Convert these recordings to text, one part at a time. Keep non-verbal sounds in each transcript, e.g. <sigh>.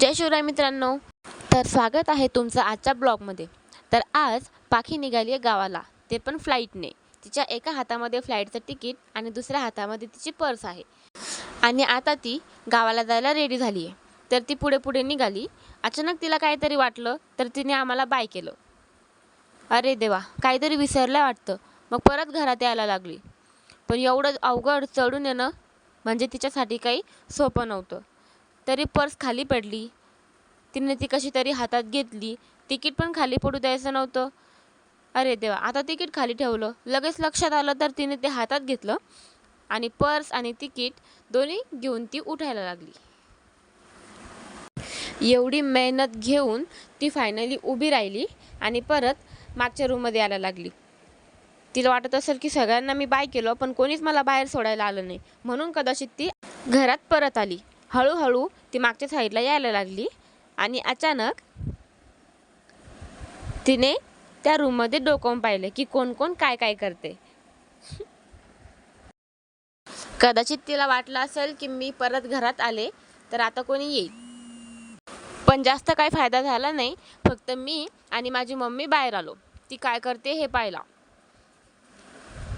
जय शिवराय मित्रांनो. तर स्वागत आहे तुमचं आजच्या ब्लॉगमध्ये. तर आज पाखी निघाली आहे गावाला. ते पण फ्लाईटने. तिच्या एका हातामध्ये फ्लाईटचं तिकीट आणि दुसऱ्या हातामध्ये तिची पर्स आहे. आणि आता ती गावाला जायला रेडी झाली आहे तर ती पुढे पुढे निघाली. अचानक तिला काहीतरी वाटलं तर तिने आम्हाला बाय केलं. अरे देवा काहीतरी विसरलं वाटतं. मग परत घरात यायला लागली. पण एवढं अवघड चढून येणं म्हणजे तिच्यासाठी काही सोपं नव्हतं. तरी पर्स खाली पडली. तिने ती कशी तरी हातात घेतली. तिकीट पण खाली पडू द्यायचं नव्हतं. अरे देवा आता तिकीट खाली ठेवलं. लगेच लक्षात आलं तर तिने ते हातात घेतलं आणि पर्स आणि तिकीट दोन्ही घेऊन ती उठायला लागली. एवढी मेहनत घेऊन ती फायनली उभी राहिली आणि परत मागच्या रूममध्ये यायला लागली. तिला वाटत असेल की सगळ्यांना मी बाय केलं पण कोणीच मला बाहेर सोडायला आलं नाही. म्हणून कदाचित ती घरात परत आली. हळूहळू ती मागच्या साईडला यायला लागली आणि अचानक तिने त्या रूममध्ये डोकावून पाहिले की कोण कोण काय काय करते. कदाचित तिला वाटलं असेल की मी परत घरात आले तर आता कोणी येईल. पण जास्त काही फायदा झाला नाही फक्त मी आणि माझी मम्मी बाहेर आलो. ती काय करते हे पाहिला.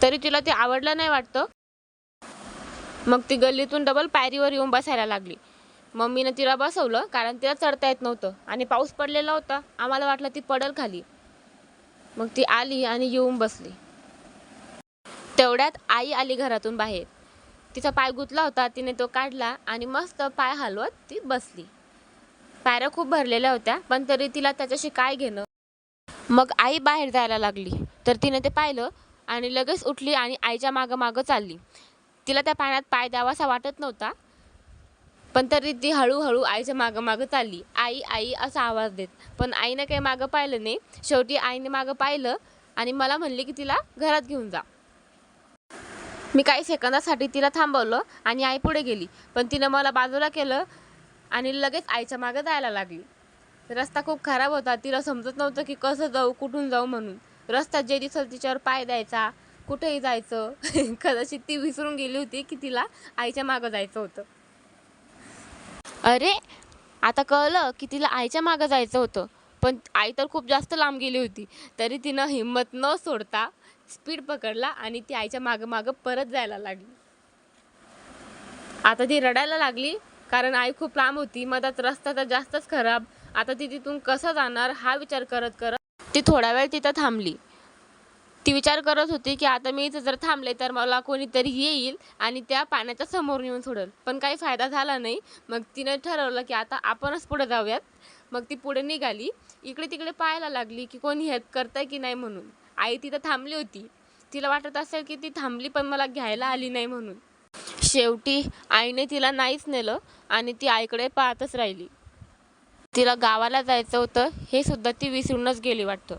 तरी तिला ते आवडलं नाही वाटतं. मग ती गल्लीतून डबल पायरीवर येऊन बसायला लागली. मम्मीनं तिला बसवलं कारण तिला चढता येत नव्हतं आणि पाऊस पडलेला होता. आम्हाला वाटलं ती पडल खाली. मग ती आली आणि येऊन बसली. तेवढ्यात आई आली घरातून बाहेर. तिचा पाय गुतला होता तिने तो काढला आणि मस्त पाय हलवत ती बसली. पायऱ्या खूप भरलेल्या होत्या पण तरी तिला त्याच्याशी काय घेणं? मग आई बाहेर जायला लागली. तर तिने ते पाहिलं आणि लगेच उठली आणि आईच्या मागं मागं चालली. तिला त्या पाण्यात पाय द्यावासा वाटत नव्हता. पण तरी ती हळूहळू आईच्या मागं मागं चालली. आई आई असा आवाज देत. पण आईनं काही मागं पाहिलं नाही. शेवटी आईने मागं पाहिलं आणि मला म्हणले की तिला घरात घेऊन जा. मी काही सेकंदासाठी तिला थांबवलं आणि आई पुढे गेली. पण तिनं मला बाजूला केलं आणि लगेच आईच्या मागं जायला लागली. रस्ता खूप खराब होता. तिला समजत नव्हतं की कसं जाऊ कुठून जाऊ म्हणून. रस्त्यात जे दिसल तिच्यावर पाय द्यायचा. कुठेही जायचं. <laughs> कदाचित ती विसरून गेली होती की तिला आईच्या मागं जायचं होतं. अरे आता कळलं की तिला आईच्या मागं जायचं होतं. पण आई तर खूप जास्त लांब गेली होती. तरी तिनं हिंमत न सोडता स्पीड पकडला आणि ती आईच्या मागं मागं परत जायला लागली. आता ती रडायला लागली कारण आई खूप लांब होती. मधात रस्ता तर जास्तच खराब. आता ती तिथून कसं जाणार हा विचार करत करत ती थोडा वेळ तिथं थांबली. ती विचार करत होती की आता मी इथं जर थांबले तर मला कोणीतरी येईल आणि त्या पाण्याच्या समोर येऊन सोडेल. पण काही फायदा झाला नाही. मग तिने ठरवलं की आता आपणच पुढे जाऊयात. मग ती पुढे निघाली. इकडे तिकडे पाहायला लागली की कोणी हेल्प करतंय की नाही म्हणून. आई तिथं थांबली होती. तिला वाटत असेल की ती थांबली पण मला घ्यायला आली नाही म्हणून. शेवटी आईने तिला नाहीच नेलं आणि ती आईकडे पाहतच राहिली. तिला गावाला जायचं होतं. हे सुद्धा ती विसरूनच गेली वाटतं.